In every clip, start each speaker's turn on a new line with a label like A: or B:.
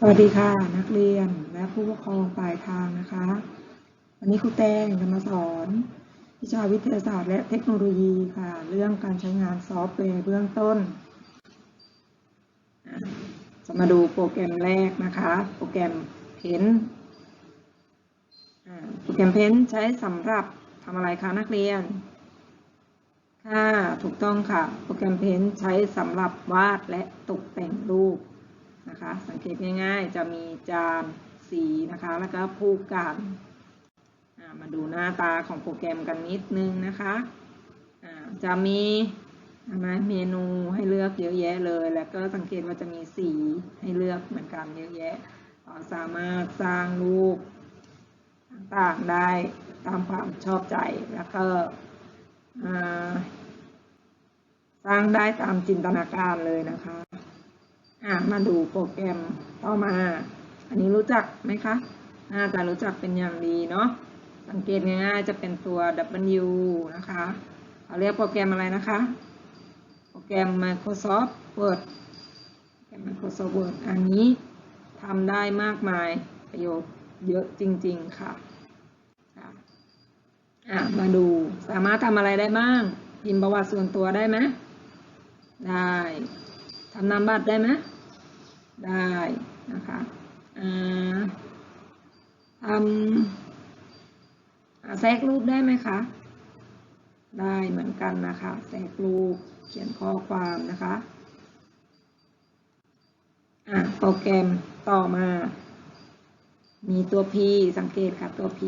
A: สวัสดีค่ะนักเรียนและผู้ปกครองปลายทางนะคะ วันนี้ครูแตงจะมาสอน วิชาวิทยาศาสตร์และเทคโนโลยีค่ะ เรื่องการใช้งานซอฟต์แวร์เบื้องต้นจะมาดูโปรแกรมแรกนะคะ โปรแกรมเพนโปรแกรมเพนใช้สำหรับทำอะไรคะนักเรียนค่ะถูกต้องค่ะ โปรแกรมเพนใช้สำหรับวาดและตกแต่งรูป นะคะ สังเกตง่ายๆ จะมีจานสีนะคะ แล้วก็ผู้กันมาดูหน้าตาของโปรแกรมกันนิดนึงนะคะจะมีมเมนูให้เลือกเยอะแยะเลย แล้วก็สังเกตว่าจะมีสีให้เลือกเหมือนกันเยอะแยะ สามารถสร้างรูปต่างๆได้ตามความชอบใจ แล้วก็สร้างได้ตามจินตนาการเลยนะคะ อะมาดูโปรแกรมต่อมา อันนี้รู้จักไหมคะ น่าจะรู้จักเป็นอย่างดีเนาะ สังเกตง่ายๆจะเป็นตัว W นะคะเขาเรียกโปรแกรมอะไรนะคะ โปรแกรม Microsoft Word โปรแกรม Microsoft Word อันนี้ทำได้มากมายประโยชน์เยอะจริงๆค่ะค่ะอะมาดูสามารถทำอะไรได้บ้าง พิมพ์ประวัติส่วนตัวได้ไหมได้ ทำนามบัตรได้ไหมได้นะคะทำแทรกรูปได้ไหมคะ ได้เหมือนกันนะคะแทรกรูปเขียนข้อความนะคะอะโปรแกรมต่อมา มีตัว P สังเกตค่ะตัว P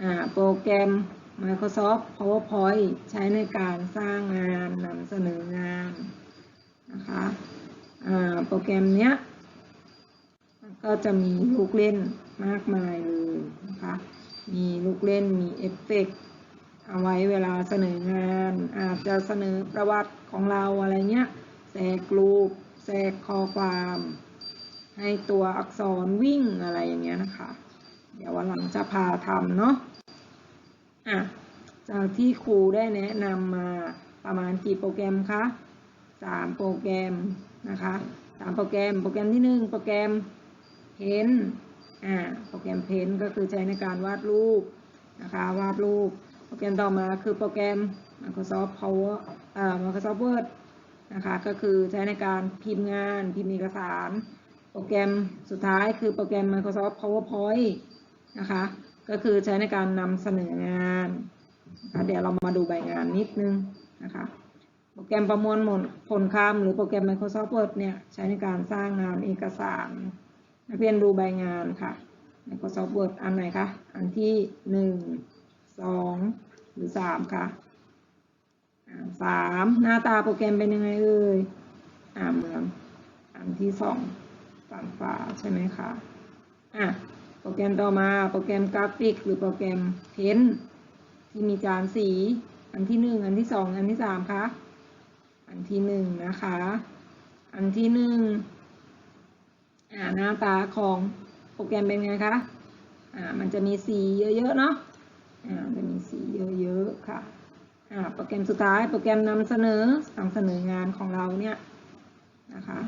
A: อ่าโปรแกรม Microsoft PowerPoint ใช้ในการสร้างงานนำเสนองาน โปรแกรมเนี้ยก็จะมีลูกเล่นมากมายเลยนะคะ มีลูกเล่นมีเอฟเฟกเอาไว้เวลาเสนองาน อาจจะเสนอประวัติของเราอะไรเงี้ยแทรกรูปแทรกข้อความ ให้ตัวอักษรวิ่งอะไรอย่างเงี้ยนะคะ เดี๋ยววันหลังจะพาทำเนาะอะจากที่ครูได้แนะนำมาประมาณกี่โปรแกรมคะสามโปรแกรมนะคะ สามโปรแกรม โปรแกรมที่หนึ่งโปรแกรมเพนอ่า โปรแกรมเพนก็คือใช้ในการวาดรูปนะคะ วาดรูป โปรแกรมต่อมาคือโปรแกรม Microsoft Power อ่ Microsoft Word นะคะ ก็คือใช้ในการพิมพ์งาน พิมพ์เอกสาร โปรแกรมสุดท้ายคือโปรแกรม Microsoft PowerPoint นะคะ ก็คือใช้ในการนำเสนองานนะคะเดี๋ยวเรามาดูใบงานนิดนึงนะคะ โปรแกรมประมวลผลคำหรือโปรแกรม Microsoft Word เนี่ยใช้ในการสร้างงานเอกสารนักเรียนดูใบงานค่ะ Microsoft Word อันไหนคะ อันที่หนึ่งสองหรือสามค่ะสามหน้าตาโปรแกรมเป็นยังไงเอ่ยอ่าเมือนอันที่สองฝั่งฝาใช่ไหมคะอะโปรแกรมต่อมาโปรแกรมกราฟิก หรือโปรแกรมเพนที่มีจานสี อันที่หนึ่งอันที่สองอันที่สามคะ อันที่หนึ่งนะคะ อันที่หนึ่งหน้าตาของโปรแกรมเป็นไงคะอ่ามันจะมีสีเยอะๆเนาะอ่าจะมีสีเยอะๆค่ะอ่าโปรแกรมสุดท้ายโปรแกรมนำเสนอนำเสนองานของเราเนี่ยนะคะ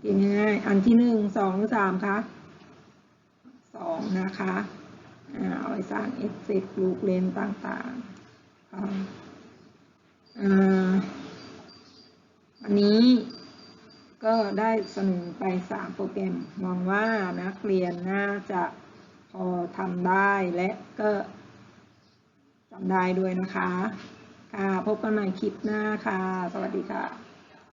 A: เก่งง่ายอันที่หนึ่งสองสามคะสองนะคะอ่าเอาไปสร้างเอฟเฟกต์ลูกเลนต่างๆ อันนี้ก็ได้เสนอไป 3 โปรแกรมมองว่านักเรียนน่าจะพอทำได้และก็จำได้ด้วยนะคะ ค่ะ พบกันใหม่คลิปหน้าค่ะ สวัสดีค่ะ